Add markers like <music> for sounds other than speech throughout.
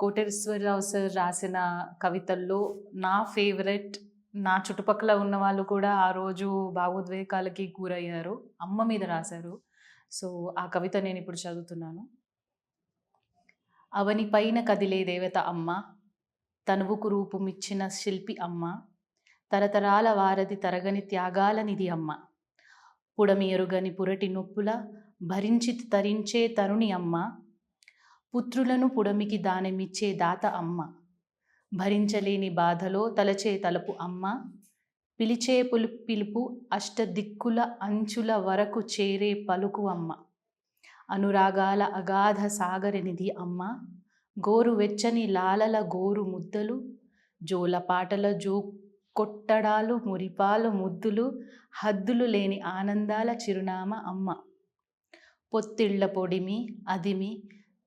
Koteswararao sir రాసిన కవితల్లో నా favourite నా చుట్టుపక్కల ఉన్న వాళ్ళు కూడా ఆ రోజు భావోద్వేగాలకి గురయ్యారు. అమ్మ మీద రాశారు. సో ఆ కవిత నేను ఇప్పుడు చదువుతున్నాను. అవని పైన కదిలే దేవత అమ్మ తనువుకు రూపుమిచ్చిన శిల్పి అమ్మ తరతరాల వారధి తరగని త్యాగాల నిధి అమ్మ పుడమి ఎరుగని పురటి నొప్పుల భరించి తరించే తరుణి అమ్మ పుత్రులను పుడమికి దానమిచ్చే దాత అమ్మ. భరించలేని బాధలో తలచే తలపు అమ్మ. పిలిచే పులు పిలుపు అష్టదిక్కుల అంచుల వరకు చేరే పలుకు అమ్మ. అనురాగాల అగాధ సాగరనిధి అమ్మ. గోరు వెచ్చని లాలల గోరు ముద్దలు. జోలపాటల జో కొట్టడాలు మురిపాలు ముద్దులు. హద్దులు లేని ఆనందాల చిరునామా అమ్మ. పొత్తిళ్ళ పొడిమి అదిమి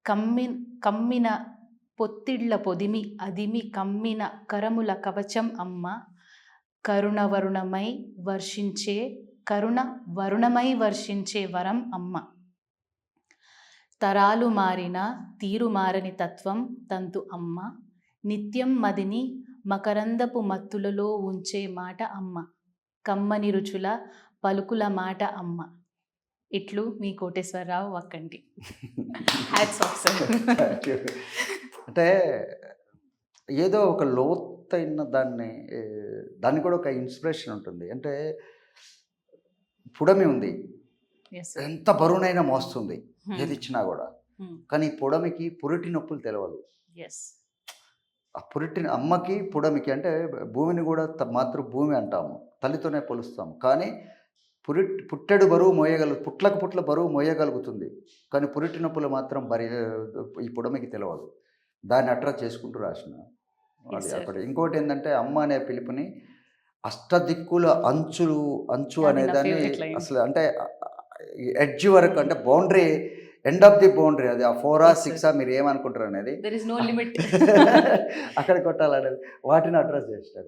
కమ్మి కమ్మిన పొత్తిళ్ళ పొదిమి అదిమి కమ్మిన కరముల కవచం అమ్మ. కరుణ వరుణమై వర్షించే కరుణ వరుణమై వర్షించే వరం అమ్మ. తరాలు మారిన తీరు మారని తత్వం తంతు అమ్మ. నిత్యం మదిని మకరందపు మత్తులలో ఉంచే మాట అమ్మ. కమ్మని రుచుల పలుకుల మాట అమ్మ. ఇట్లు మీ కోటేశ్వరరావు వక్కంటి సార్ అంటే ఏదో ఒక లోతైన దాన్ని దానికి కూడా ఒక ఇన్స్పిరేషన్ ఉంటుంది. అంటే పుడమి ఉంది. ఎంత బరువునైనా మోస్తుంది. ఏది ఇచ్చినా కూడా. Hmm. కానీ పుడమికి పురిటి నొప్పులు తెలియదు ఎస్ ఆ పురిటి అమ్మకి పుడమికి అంటే భూమిని కూడా మాతృభూమి అంటాము. తల్లితోనే పోలుస్తాము. కానీ పురి పుట్టెడు బరువు మోయగలుగు పుట్లకు పుట్ల బరువు మోయగలుగుతుంది. కానీ పురిటి నొప్పులు మాత్రం బరి ఈ పుడమికి తెలియదు దాన్ని అట్రా చేసుకుంటూ రాసిన. అక్కడ. ఇంకోటి ఏంటంటే అమ్మ అనే పిలుపుని అష్టదిక్కుల అంచులు అంచు అది అనే నా దాన్ని favorite line. అసలు అంటే ఎడ్జ్ వరకు అంటే boundary end of the boundary అది. ఆ ఫోరా sir. సిక్సా మీరు ఏమనుకుంటారు అనేది. <laughs> అక్కడ కొట్టాలనేది. వాటిని అడ్రస్ చేస్తారు